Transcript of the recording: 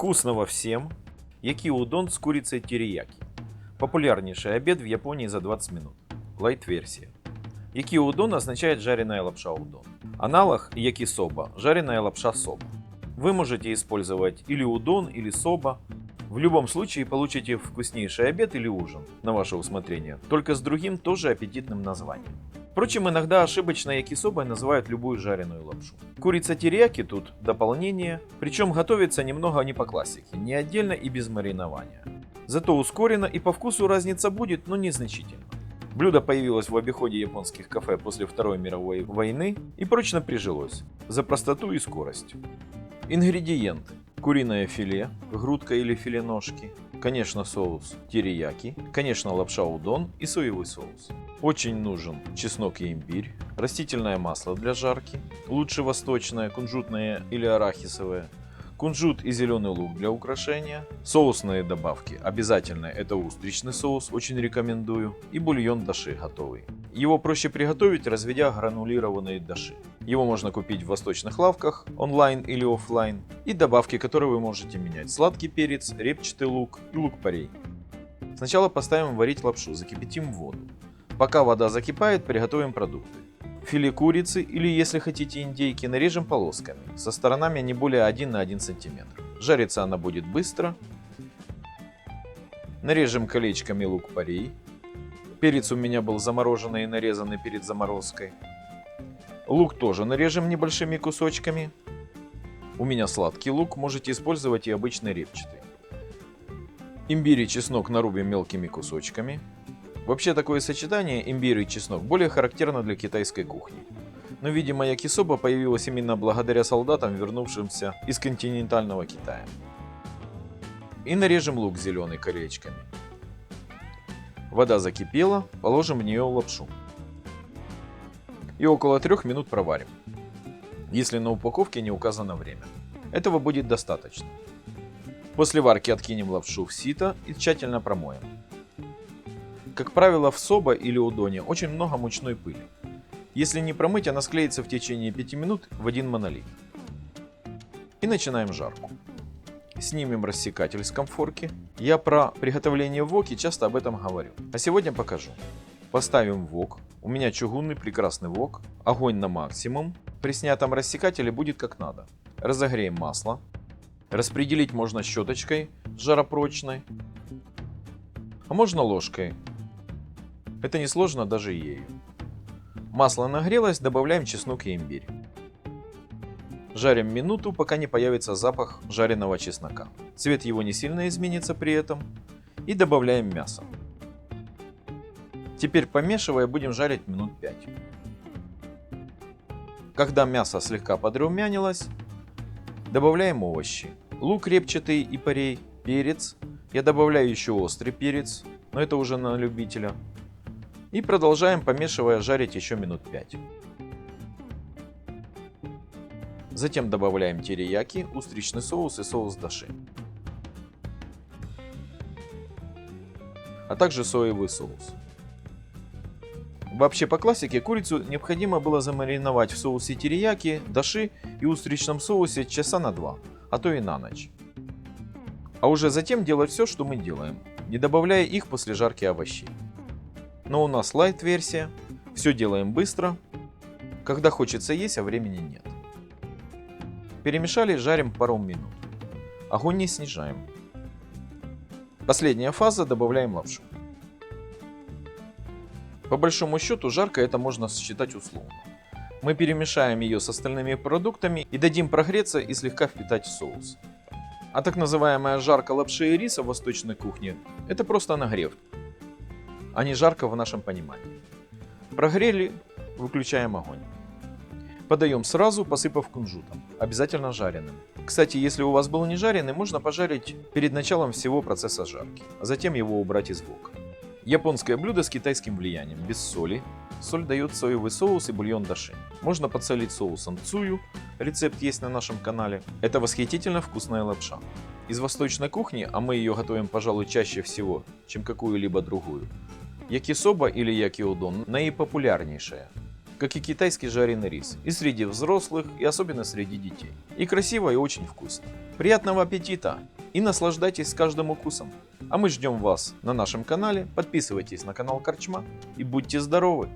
Вкусного всем! Які удон з курицей терияки. Популярнейший обед в Японии за 20 минут. Лайт-версия. Які удон означает жареная лапша удон. Аналог якисоба – жареная лапша соба. Вы можете использовать или удон, или соба. В любом случае получите вкуснейший обед или ужин на ваше усмотрение, только с другим тоже аппетитным названием. Впрочем, иногда ошибочно якисобой называют любую жареную лапшу. Курица терияки тут дополнение, причем готовится немного не по классике, не отдельно и без маринования. Зато ускоренно и по вкусу разница будет, но незначительно. Блюдо появилось в обиходе японских кафе после Второй мировой войны и прочно прижилось за простоту и скорость. Ингредиенты. Куриное филе, грудка или филе ножки, конечно соус терияки, конечно лапша удон и соевый соус. Очень нужен чеснок и имбирь, растительное масло для жарки, лучше восточное, кунжутное или арахисовое, кунжут и зеленый лук для украшения, соусные добавки, обязательно это устричный соус, очень рекомендую, и бульон даши готовый. Его проще приготовить, разведя гранулированные даши. Его можно купить в восточных лавках, онлайн или офлайн, и добавки, которые вы можете менять. Сладкий перец, репчатый лук и лук-порей. Сначала поставим варить лапшу, закипятим воду. Пока вода закипает, приготовим продукты. Филе курицы или, если хотите, индейки нарежем полосками, со сторонами не более 1 на 1 см. Жариться она будет быстро. Нарежем колечками лук-порей. Перец у меня был замороженный и нарезанный перед заморозкой. Лук тоже нарежем небольшими кусочками. У меня сладкий лук, можете использовать и обычный репчатый. Имбирь и чеснок нарубим мелкими кусочками. Вообще такое сочетание имбирь и чеснок более характерно для китайской кухни. Но, видимо, якисоба появилась именно благодаря солдатам, вернувшимся из континентального Китая. И нарежем лук зеленый колечками. Вода закипела, положим в нее лапшу. И около трех минут проварим, если на упаковке не указано время. Этого будет достаточно. После варки откинем лапшу в сито и тщательно промоем. Как правило, в соба или удоне очень много мучной пыли. Если не промыть, она склеится в течение 5 минут в один монолит. И начинаем жарку. Снимем рассекатель с комфорки. Я про приготовление воки часто об этом говорю. А сегодня покажу. Поставим вок. У меня чугунный прекрасный вок. Огонь на максимум. При снятом рассекателе будет как надо. Разогреем масло. Распределить можно щеточкой жаропрочной. А можно ложкой. Это несложно даже ею. Масло нагрелось, добавляем чеснок и имбирь. Жарим минуту, пока не появится запах жареного чеснока. Цвет его не сильно изменится при этом. И добавляем мясо. Теперь помешивая будем жарить минут 5. Когда мясо слегка подрумянилось, добавляем овощи. Лук репчатый и порей, перец. Я добавляю еще острый перец, но это уже на любителя. И продолжаем, помешивая, жарить еще минут 5. Затем добавляем терияки, устричный соус и соус даши. А также соевый соус. Вообще по классике курицу необходимо было замариновать в соусе терияки, даши и устричном соусе часа на 2, а то и на ночь. А уже затем делать все, что мы делаем, не добавляя их после жарки овощей. Но у нас лайт версия, все делаем быстро, когда хочется есть, а времени нет. Перемешали, жарим пару минут. Огонь не снижаем. Последняя фаза, добавляем лапшу. По большому счету, жарко это можно считать условно. Мы перемешаем ее с остальными продуктами и дадим прогреться и слегка впитать соус. А так называемая жарка лапши и риса в восточной кухне – это просто нагрев, а не жарко в нашем понимании. Прогрели, выключаем огонь. Подаем сразу, посыпав кунжутом, обязательно жареным. Кстати, если у вас был не жареный, можно пожарить перед началом всего процесса жарки, а затем его убрать из вока. Японское блюдо с китайским влиянием, без соли. Соль дает соевый соус и бульон даши. Можно подсолить соусом цую, рецепт есть на нашем канале. Это восхитительно вкусная лапша. Из восточной кухни, а мы ее готовим, пожалуй, чаще всего, чем какую-либо другую. Якисоба или якиудон наипопулярнейшая. как и китайский жареный рис, и среди взрослых, и особенно среди детей. И красиво, и очень вкусно. Приятного аппетита! И наслаждайтесь каждым укусом. А мы ждем вас на нашем канале. Подписывайтесь на канал Корчма и будьте здоровы!